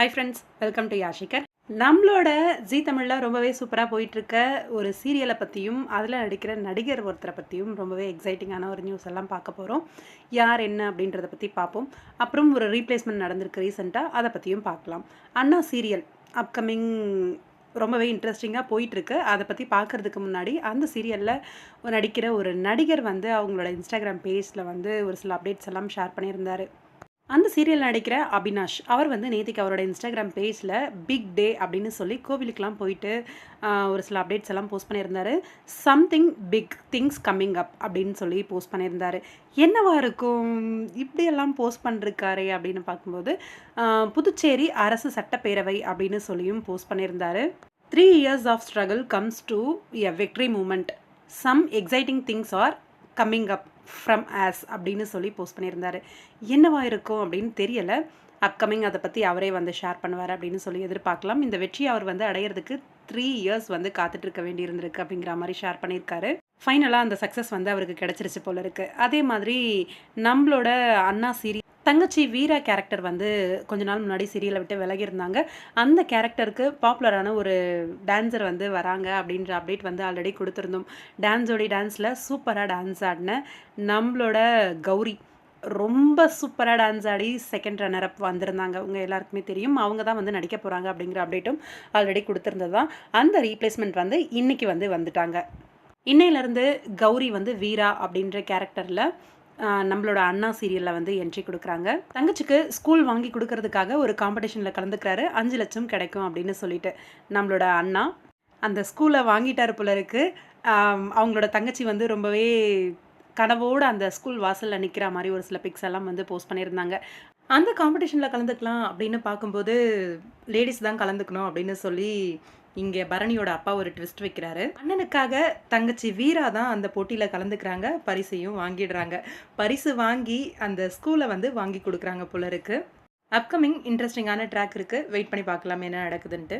Hi friends welcome to யாஷிகர் நம்மளோட Zee தமிழில் ரொம்பவே சூப்பராக போயிட்டுருக்க ஒரு சீரியலை பற்றியும் அதில் நடிக்கிற நடிகர் ஒருத்தரை பற்றியும் ரொம்பவே எக்ஸைட்டிங்கான ஒரு நியூஸ் எல்லாம் பார்க்க போகிறோம் யார் என்ன அப்படின்றத பற்றி பார்ப்போம். அப்புறம் ஒரு ரீப்ளேஸ்மெண்ட் நடந்திருக்கு ரீசெண்டாக அதை பற்றியும் பார்க்கலாம். அண்ணா சீரியல் அப்கமிங் ரொம்பவே இன்ட்ரெஸ்டிங்காக போயிட்டுருக்கு. அதை பற்றி பார்க்குறதுக்கு முன்னாடி அந்த சீரியலில் நடிக்கிற ஒரு நடிகர் வந்து அவங்களோட இன்ஸ்டாகிராம் பேஜில் வந்து ஒரு சில அப்டேட்ஸ் எல்லாம் ஷேர் பண்ணியிருந்தார். அந்த சீரியல் நடிக்கிற அபினாஷ் அவர் வந்து நேத்திக்கு அவரோட இன்ஸ்டாகிராம் பேஜில் பிக் டே அப்படின்னு சொல்லி கோவிலுக்கெலாம் போயிட்டு ஒரு சில அப்டேட்ஸ் எல்லாம் போஸ்ட் பண்ணியிருந்தாரு. Something big things coming up அப்படின்னு சொல்லி போஸ்ட் பண்ணியிருந்தார். என்னவா இருக்கும்? இப்படியெல்லாம் போஸ்ட் பண்ணிருக்காரே அப்படின்னு பார்க்கும்போது புதுச்சேரி அரசு சட்டப்பேரவை அப்படின்னு சொல்லியும் போஸ்ட் பண்ணியிருந்தார். Three years of struggle comes to a victory moment some exciting things are coming up from us அப்படின்னு சொல்லி போஸ்ட் பண்ணியிருந்தார். என்னவா இருக்கும் அப்படின்னு தெரியலை. அப்கமிங் அதை பற்றி அவரே வந்து ஷேர் பண்ணுவார் அப்படின்னு சொல்லி எதிர்பார்க்கலாம். இந்த வெற்றி அவர் வந்து அடையிறதுக்கு த்ரீ இயர்ஸ் வந்து காத்துட்டு இருக்க வேண்டியிருந்திருக்கு அப்படிங்கிற மாதிரி ஷேர் பண்ணியிருக்காரு. ஃபைனலாக அந்த சக்ஸஸ் வந்து அவருக்கு கிடச்சிருச்சு போல இருக்குது அதே மாதிரி நம்மளோட அண்ணா சீரி தங்கச்சி வீரா கேரக்டர் வந்து கொஞ்ச நாள் முன்னாடி சீரியலை விட்டு விலகி இருந்தாங்க அந்த கேரக்டருக்கு பாப்புலரான ஒரு டான்ஸர் வந்து வராங்க அப்படின்ற அப்டேட் வந்து ஆல்ரெடி கொடுத்துருந்தோம். டான்ஸோடைய டான்ஸில் சூப்பராக டான்ஸ் ஆடின நம்மளோட கௌரி. ரொம்ப சூப்பராக டான்ஸ் ஆடி செகண்ட் ரன்னர் அப் வந்திருந்தாங்க. அவங்க எல்லாருக்குமே தெரியும். அவங்க தான் வந்து நடிக்க போகிறாங்க அப்படிங்கிற அப்டேட்டும் ஆல்ரெடி கொடுத்துருந்தது தான். அந்த ரீப்ளேஸ்மெண்ட் வந்து இன்றைக்கி வந்து வந்துட்டாங்க. இன்னையிலேருந்து கௌரி வந்து வீரா அப்படின்ற கேரக்டரில் நம்மளோட அண்ணா சீரியலில் வந்து என்ட்ரி கொடுக்குறாங்க. தங்கச்சிக்கு ஸ்கூல் வாங்கி கொடுக்கறதுக்காக ஒரு காம்படிஷனில் கலந்துக்கிறாரு. அஞ்சு லட்சம் கிடைக்கும் அப்படின்னு சொல்லிட்டு நம்மளோட அண்ணா. அந்த ஸ்கூலை வாங்கிட்டார் போல இருக்கு. அவங்களோட தங்கச்சி வந்து ரொம்பவே கனவோடு அந்த ஸ்கூல் வாசலில் நிற்கிற மாதிரி ஒரு சில பிக்ஸ் எல்லாம் வந்து போஸ்ட் பண்ணியிருந்தாங்க. அந்த காம்படிஷனில் கலந்துக்கலாம் அப்படின்னு பார்க்கும்போது லேடிஸ் தான் கலந்துக்கணும் அப்படின்னு சொல்லி இங்கே பரணியோட அப்பா ஒரு ட்விஸ்ட் வைக்கிறாரு. அண்ணனுக்காக தங்கச்சி வீரா தான் அந்த போட்டியில் கலந்துக்கிறாங்க. பரிசையும் வாங்கிடுறாங்க. பரிசு வாங்கி அந்த ஸ்கூலை வந்து வாங்கி கொடுக்குறாங்க போல இருக்கு. அப்கமிங் இன்ட்ரெஸ்டிங்கான ட்ராக் இருக்குது வெயிட் பண்ணி பார்க்கலாம் என்ன நடக்குதுன்ட்டு.